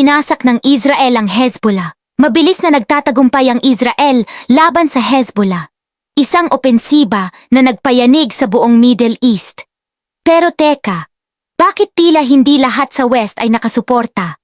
winasak ng Israel ang Hezbollah. Mabilis na nagtatagumpay ang Israel laban sa Hezbollah. Isang opensiba na nagpayanig sa buong Middle East. Pero teka, bakit tila hindi lahat sa West ay nakasuporta?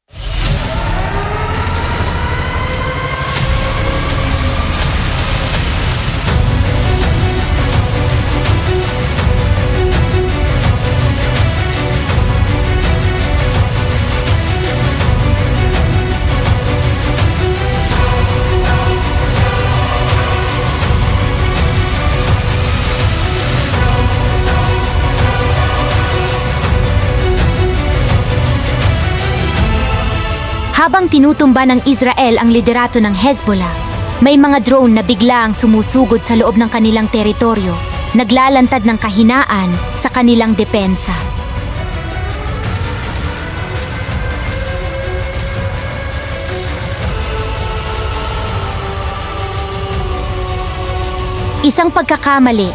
Habang tinutumba ng Israel ang liderato ng Hezbollah, may mga drone na bigla ang sumusugod sa loob ng kanilang teritoryo, naglalantad ng kahinaan sa kanilang depensa. Isang pagkakamali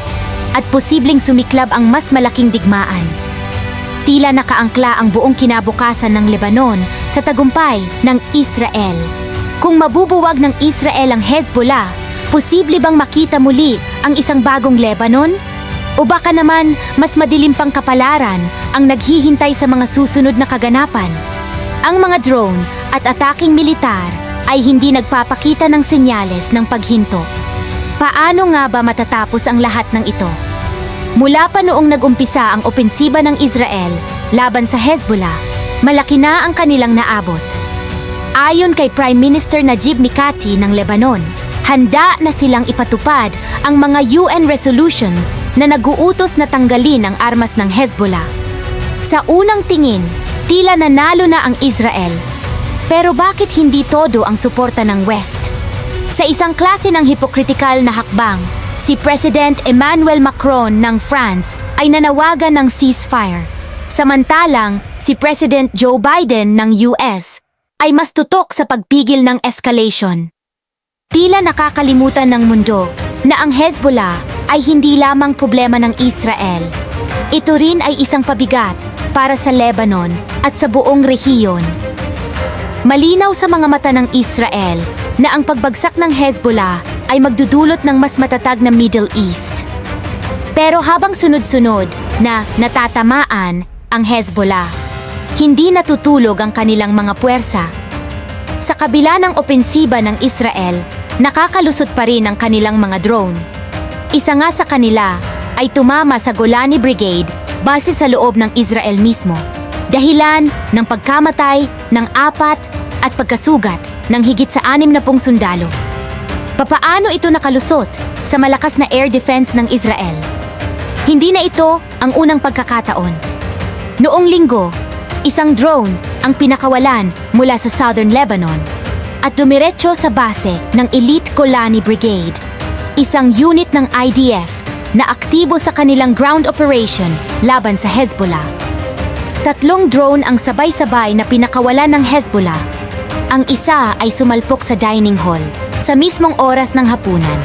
at posibleng sumiklab ang mas malaking digmaan. Tila nakaangkla ang buong kinabukasan ng Lebanon sa tagumpay ng Israel. Kung mabubuwag ng Israel ang Hezbollah, posible bang makita muli ang isang bagong Lebanon? O baka naman mas madilim pang kapalaran ang naghihintay sa mga susunod na kaganapan? Ang mga drone at ataking militar ay hindi nagpapakita ng senyales ng paghinto. Paano nga ba matatapos ang lahat ng ito? Mula pa noong nagumpisa ang opensiba ng Israel laban sa Hezbollah, malaki na ang kanilang naabot. Ayon kay Prime Minister Najib Mikati ng Lebanon, handa na silang ipatupad ang mga UN resolutions na naguutos na tanggalin ang armas ng Hezbollah. Sa unang tingin, tila nanalo na ang Israel. Pero bakit hindi todo ang suporta ng West? Sa isang klase ng hipokritikal na hakbang, si President Emmanuel Macron ng France ay nanawagan ng ceasefire. Samantalang, si President Joe Biden ng US ay mas tutok sa pagpigil ng escalation. Tila nakakalimutan ng mundo na ang Hezbollah ay hindi lamang problema ng Israel. Ito rin ay isang pabigat para sa Lebanon at sa buong rehiyon. Malinaw sa mga mata ng Israel na ang pagbagsak ng Hezbollah ay magdudulot ng mas matatag na Middle East. Pero habang sunod-sunod na natatamaan ang Hezbollah, hindi natutulog ang kanilang mga puwersa. Sa kabila ng opensiba ng Israel, nakakalusot pa rin ang kanilang mga drone. Isa nga sa kanila ay tumama sa Golani Brigade base sa loob ng Israel mismo. Dahilan ng pagkamatay ng apat at pagkasugat ng higit sa anim na pong sundalo. Papaano ito nakalusot sa malakas na air defense ng Israel? Hindi na ito ang unang pagkakataon. Noong linggo, isang drone ang pinakawalan mula sa southern Lebanon at dumiretso sa base ng Elite Golani Brigade, isang unit ng IDF na aktibo sa kanilang ground operation laban sa Hezbollah. Tatlong drone ang sabay-sabay na pinakawalan ng Hezbollah. Ang isa ay sumalpok sa dining hall sa mismong oras ng hapunan.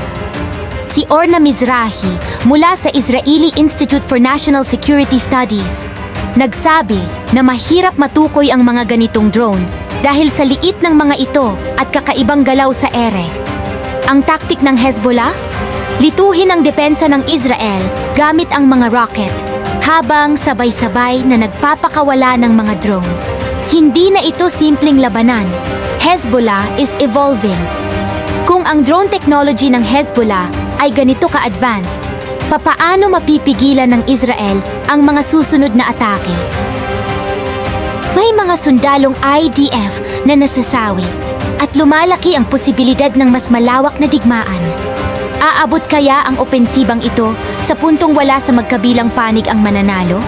Si Orna Mizrahi mula sa Israeli Institute for National Security Studies nagsabi na mahirap matukoy ang mga ganitong drone dahil sa liit ng mga ito at kakaibang galaw sa ere. Ang taktik ng Hezbollah? Lituhin ang depensa ng Israel gamit ang mga rocket habang sabay-sabay na nagpapakawala ng mga drone. Hindi na ito simpleng labanan. Hezbollah is evolving. Kung ang drone technology ng Hezbollah ay ganito ka-advanced, papaano mapipigilan ng Israel ang mga susunod na atake? May mga sundalong IDF na nasasawi at lumalaki ang posibilidad ng mas malawak na digmaan. Aabot kaya ang opensibang ito sa puntong wala sa magkabilang panig ang mananalo?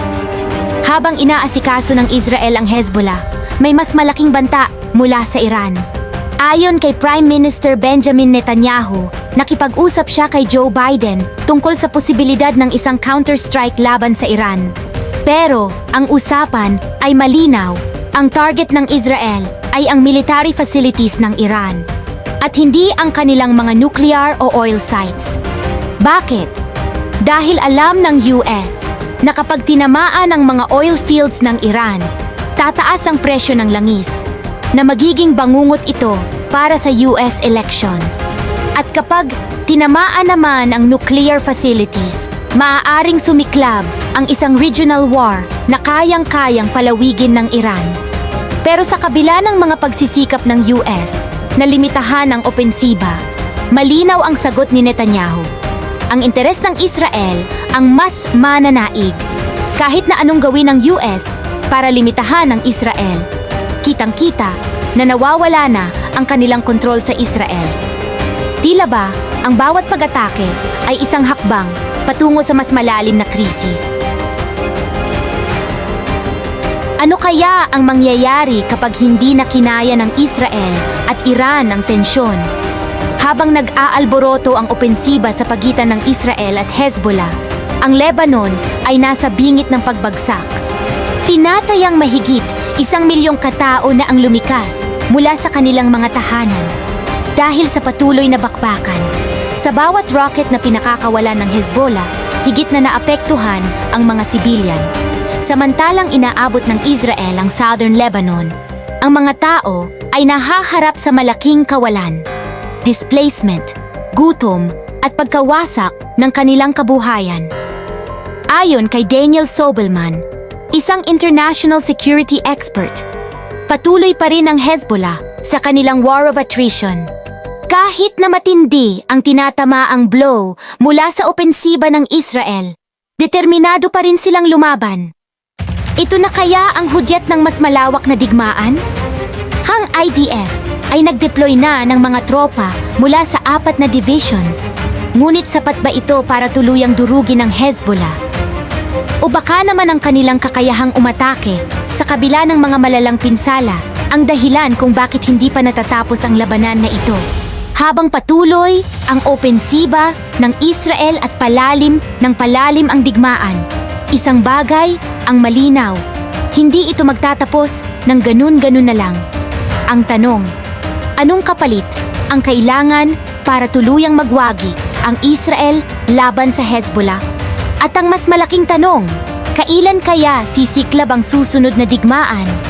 Habang inaasikaso ng Israel ang Hezbollah, may mas malaking banta mula sa Iran. Ayon kay Prime Minister Benjamin Netanyahu, nakipag-usap siya kay Joe Biden tungkol sa posibilidad ng isang counterstrike laban sa Iran. Pero ang usapan ay malinaw. Ang target ng Israel ay ang military facilities ng Iran at hindi ang kanilang mga nuclear o oil sites. Bakit? Dahil alam ng US na kapag tinamaan ang mga oil fields ng Iran, tataas ang presyo ng langis. na magiging bangungot ito para sa US elections. At kapag tinamaan naman ang nuclear facilities, maaaring sumiklab ang isang regional war na kayang-kayang palawigin ng Iran. Pero sa kabila ng mga pagsisikap ng US na limitahan ang opensiba, malinaw ang sagot ni Netanyahu. Ang interes ng Israel ang mas mananaig. Kahit na anong gawin ng US para limitahan ang Israel, kitang-kita na nawawala na ang kanilang kontrol sa Israel. Tila ba, ang bawat pag-atake ay isang hakbang patungo sa mas malalim na krisis. Ano kaya ang mangyayari kapag hindi na kinaya ng Israel at Iran ang tensyon? Habang nag-aalboroto ang opensiba sa pagitan ng Israel at Hezbollah, ang Lebanon ay nasa bingit ng pagbagsak. Tinatayang mahigit isang milyong katao na ang lumikas mula sa kanilang mga tahanan dahil sa patuloy na bakbakan. Sa bawat rocket na pinakakawalan ng Hezbollah, higit na naapektuhan ang mga sibilyan. Samantalang inaabot ng Israel ang Southern Lebanon, ang mga tao ay nahaharap sa malaking kawalan, displacement, gutom at pagkawasak ng kanilang kabuhayan. Ayon kay Daniel Sobelman, isang international security expert, patuloy pa rin ang Hezbollah sa kanilang war of attrition. Kahit na matindi ang tinatamaang blow mula sa opensiba ng Israel, determinado pa rin silang lumaban. Ito na kaya ang hudyat ng mas malawak na digmaan? Ang IDF ay nag-deploy na ng mga tropa mula sa apat na divisions. Ngunit sapat ba ito para tuluyang durugin ang Hezbollah? O baka naman ang kanilang kakayahang umatake sa kabila ng mga malalang pinsala ang dahilan kung bakit hindi pa natatapos ang labanan na ito. Habang patuloy ang opensiba ng Israel at palalim ng palalim ang digmaan, isang bagay ang malinaw. Hindi ito magtatapos ng ganun-ganun na lang. Ang tanong, anong kapalit ang kailangan para tuluyang magwagi ang Israel laban sa Hezbollah? At ang mas malaking tanong, kailan kaya sisiklab ang susunod na digmaan?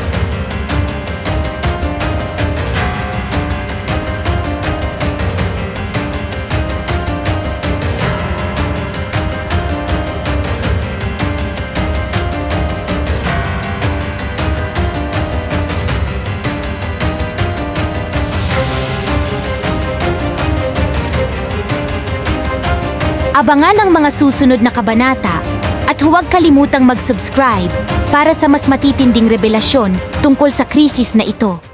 Abangan ang mga susunod na kabanata at huwag kalimutang mag-subscribe para sa mas matitinding revelasyon tungkol sa krisis na ito.